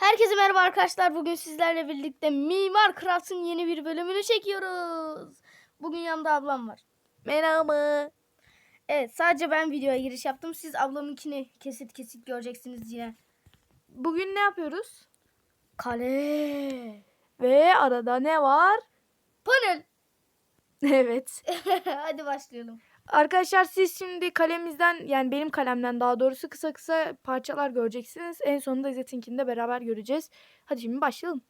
Herkese merhaba arkadaşlar. Bugün sizlerle birlikte Mimar Craft'ın yeni bir bölümünü çekiyoruz. Bugün yanımda ablam var. Merhaba. Evet sadece ben videoya giriş yaptım. Siz ablamınkini kesit kesit göreceksiniz yine. Bugün ne yapıyoruz? Kale. Ve arada ne var? Panel. Evet. Hadi başlayalım. Arkadaşlar siz şimdi kalemimizden yani benim kalemden daha doğrusu kısa kısa parçalar göreceksiniz. En sonunda İzzet'inkini de beraber göreceğiz. Hadi şimdi başlayalım.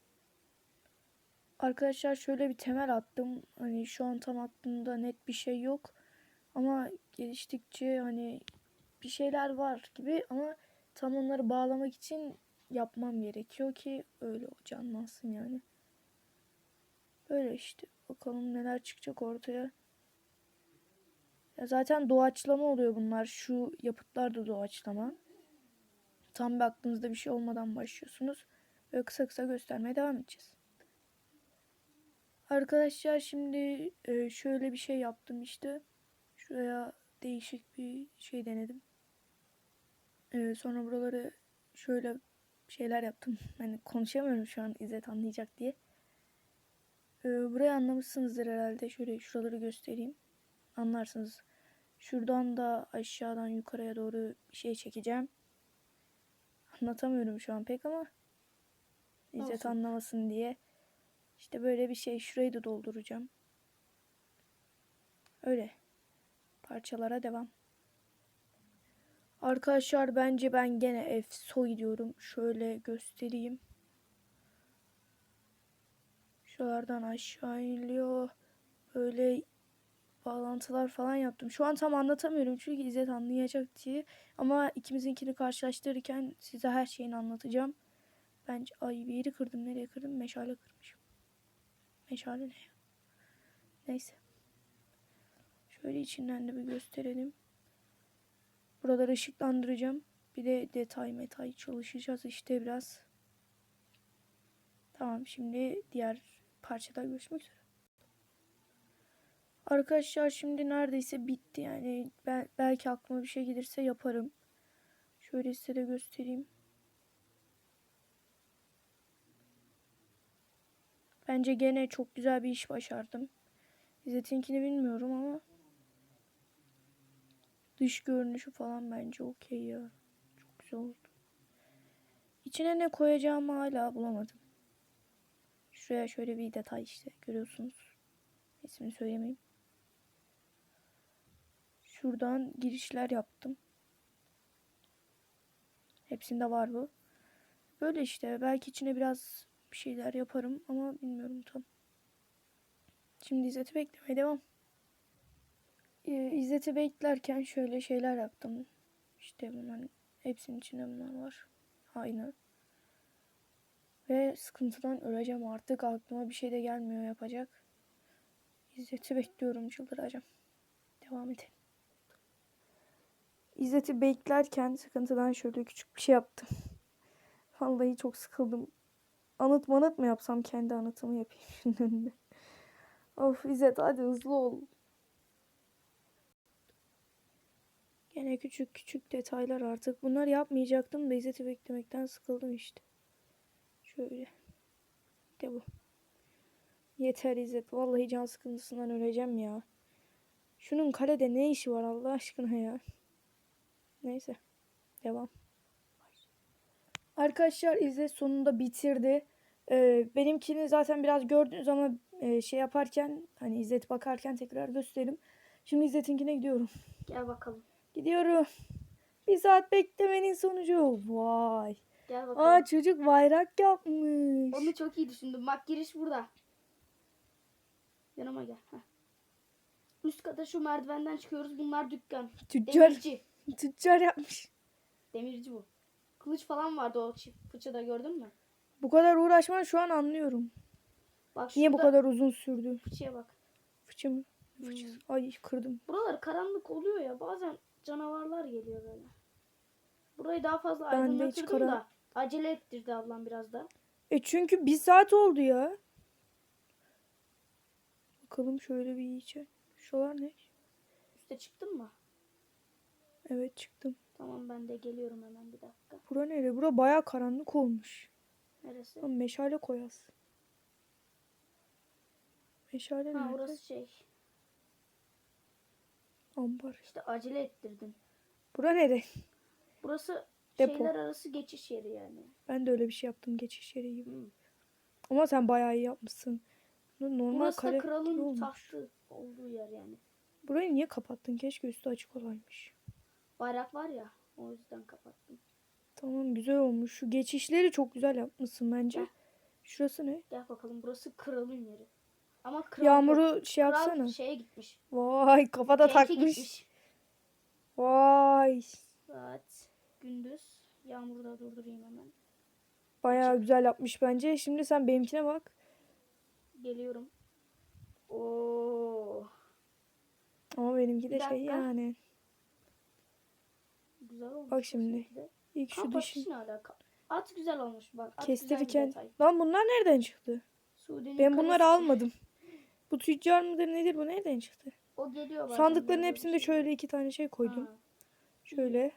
Arkadaşlar şöyle bir temel attım. Hani şu an tam aklımda net bir şey yok. Ama geliştikçe hani bir şeyler var gibi ama tam onları bağlamak için yapmam gerekiyor ki öyle canlansın yani. Böyle işte. Bakalım neler çıkacak ortaya. Zaten doğaçlama oluyor bunlar. Şu yapıtlar da doğaçlama. Tam bir aklınızda bir şey olmadan başlıyorsunuz. Böyle kısa kısa göstermeye devam edeceğiz. Arkadaşlar şimdi e, şöyle bir şey yaptım işte. Şuraya değişik bir şey denedim. E, sonra buraları şöyle şeyler yaptım. Hani konuşamıyorum şu an İzzet anlayacak diye. E, burayı anlamışsınızdır herhalde. Şöyle şuraları göstereyim. Anlarsınız. Şuradan da aşağıdan yukarıya doğru bir şey çekeceğim. Anlatamıyorum şu an pek ama İzzet Olsun. anlamasın diye. İşte böyle bir şey. Şurayı da dolduracağım. Öyle. Parçalara devam. Arkadaşlar bence ben gene efso diyorum. Şöyle göstereyim. Şuralardan aşağı iniliyor. Böyle bağlantılar falan yaptım. Şu an tam anlatamıyorum çünkü İzzet anlayacak diye. Ama ikimizinkini karşılaştırırken size her şeyini anlatacağım. Bence ay bir yeri kırdım. Nereye kırdım? Meşale kırmışım. Meşale ne ya? Neyse. Şöyle içinden de bir gösterelim. Buraları ışıklandıracağım. Bir de detay metay çalışacağız işte biraz. Tamam şimdi diğer parçada görüşmek üzere. Arkadaşlar şimdi neredeyse bitti yani Bel- belki aklıma bir şey gelirse yaparım. Şöyle size de göstereyim. Bence gene çok güzel bir iş başardım. İzzet'inkini bilmiyorum ama dış görünüşü falan bence okey ya. Çok güzel oldu. İçine ne koyacağımı hala bulamadım. Şuraya şöyle bir detay işte görüyorsunuz. İsmini söylemeyeyim. Şuradan girişler yaptım. Hepsinde var bu. Böyle işte. Belki içine biraz bir şeyler yaparım ama bilmiyorum tam. Şimdi İzzet'i beklemeye devam. Ee, İzzet'i beklerken şöyle şeyler yaptım. İşte bunların hepsinin içinde bunlar var. Aynı. Ve sıkıntıdan öleceğim artık. Aklıma bir şey de gelmiyor yapacak. İzzet'i bekliyorum çıldıracağım. Devam edelim. İzzet'i beklerken sıkıntıdan şöyle küçük bir şey yaptım. Vallahi çok sıkıldım. Anıt manıt mı yapsam kendi anıtımı yapayım şunun önünde. Of İzzet hadi hızlı ol. Gene küçük küçük detaylar artık. Bunları yapmayacaktım da İzzet'i beklemekten sıkıldım işte. Şöyle. De bu. Yeter İzzet. Vallahi can sıkıntısından öleceğim ya. Şunun kalede ne işi var Allah aşkına ya. Neyse. Devam. Arkadaşlar İzzet sonunda bitirdi. Ee, benimkini zaten biraz gördünüz ama e, şey yaparken hani İzzet bakarken tekrar göstereyim. Şimdi İzzet'inkine gidiyorum. Gel bakalım. Gidiyorum. Bir saat beklemenin sonucu. Vay. Gel bakalım. Aa çocuk bayrak yapmış. Onu çok iyi düşündüm. Bak giriş burada. Yanıma gel. Heh. Üst kata şu merdivenden çıkıyoruz. Bunlar dükkan. Tüccar, Demirci. Tüccar yapmış. Demirci bu. Kılıç falan vardı o çift fıçıda gördün mü? Bu kadar uğraşman şu an anlıyorum. Bak Niye bu şurada kadar uzun sürdü? Fıçıya bak. Fıçı mı? Hmm. Fıçısı. Ay kırdım. Buralar karanlık oluyor ya. Bazen canavarlar geliyor böyle. Burayı daha fazla Ben de hiç aydınlatırdım karan- da. Acele ettirdi ablam biraz da. E çünkü bir saat oldu ya. Bakalım şöyle bir iyice. Şular ne? Üste çıktın mı? Evet çıktım. Tamam ben de geliyorum hemen bir dakika. Bura nere? Bura baya karanlık olmuş. Neresi? Lan meşale koyas. Meşale Ha nerede? orası şey. Ambar. İşte acele ettirdin. Bura nere? Burası Depo. şeyler arası geçiş yeri yani. Ben de öyle bir şey yaptım geçiş yeri gibi. Hı. Ama sen bayağı iyi yapmışsın. Normal Burası da kralın tahtı olduğu yer yani. Burayı niye kapattın? Keşke üstü açık olaymış. Bayrak var ya o yüzden kapattım. Tamam güzel olmuş. Şu geçişleri çok güzel yapmışsın bence. Heh. Şurası ne? Gel bakalım burası kralın yeri. Ama kral Yağmuru şey kral yapsana. şeye gitmiş. Vay kafada Keyfe takmış. gitmiş. Vay. Saat gündüz. Yağmuru da durdurayım hemen. Bayağı güzel yapmış bence. Şimdi sen benimkine bak. Geliyorum. Oo, Ama benimki de şey yani. Güzel olmuş. Bak şimdi. İlk şu ateşi ne alaka? At güzel olmuş bak. At kestirirken. Lan bunlar nereden çıktı? Suudi'nin Ben bunları kalesi. almadım. Bu tüccar mıdır nedir bu nereden çıktı? O geliyor bazen Sandıkların hepsinde şey. şöyle iki tane şey koydum. Ha, Şöyle.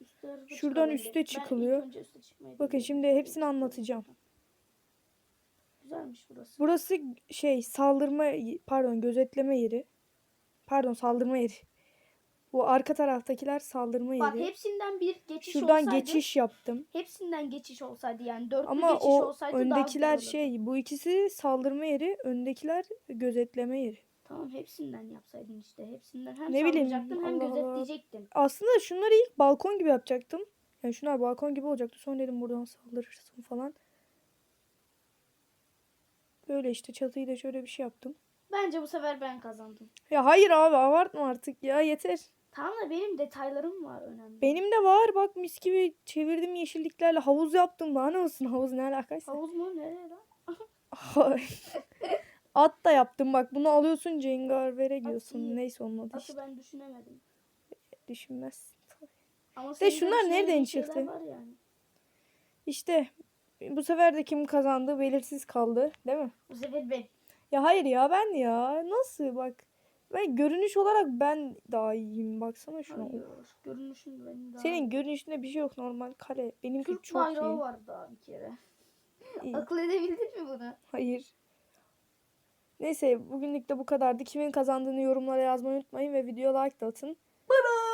üst tarafa Şuradan üste çıkılıyor. Bakın şimdi hepsini anlatacağım. Güzelmiş burası. Burası şey saldırma pardon gözetleme yeri. Pardon saldırma yeri. Bu arka taraftakiler saldırma Bak yeri. hepsinden bir geçiş Şuradan olsaydı. geçiş yaptım. Hepsinden geçiş olsaydı yani dörtlü Ama geçiş o olsaydı daha öndekiler olurdu. şey bu ikisi saldırma yeri, öndekiler gözetleme yeri. Tamam hepsinden yapsaydın işte. Hepsinden hem Ne bileyim, saldıracaktın hem Allah Allah. gözetleyecektin. Aslında şunları ilk balkon gibi yapacaktım. Yani şunlar balkon gibi olacaktı. Sonra dedim buradan saldırırsın falan. Böyle işte çatıyı da şöyle bir şey yaptım. Bence bu sefer ben kazandım. Ya hayır abi abartma artık ya yeter. Tamam da benim detaylarım var önemli. Benim de var bak mis gibi çevirdim yeşilliklerle havuz yaptım. Ne olsun havuz ne alakaysa. Havuz mu? Nereye lan? At da yaptım bak bunu alıyorsun cengarvere diyorsun. Neyse onun adı Atı işte. ben düşünemedim. Düşünmez. Ama De şunlar nereden çıktı? Var yani. İşte bu sefer de kim kazandı belirsiz kaldı değil mi? Bu sefer ben. Ya hayır ya ben ya nasıl bak. Ben görünüş olarak ben daha iyiyim baksana şuna. Hayır. Görünüşün benim daha Senin görünüşünde bir şey yok normal kare. Benimki Türk çok bayrağı iyi. var daha bir kere. iyi. Akıl edebildin mi bunu? Hayır. Neyse bugünlük de bu kadardı. Kimin kazandığını yorumlara yazmayı unutmayın ve video like de atın. Bye bye.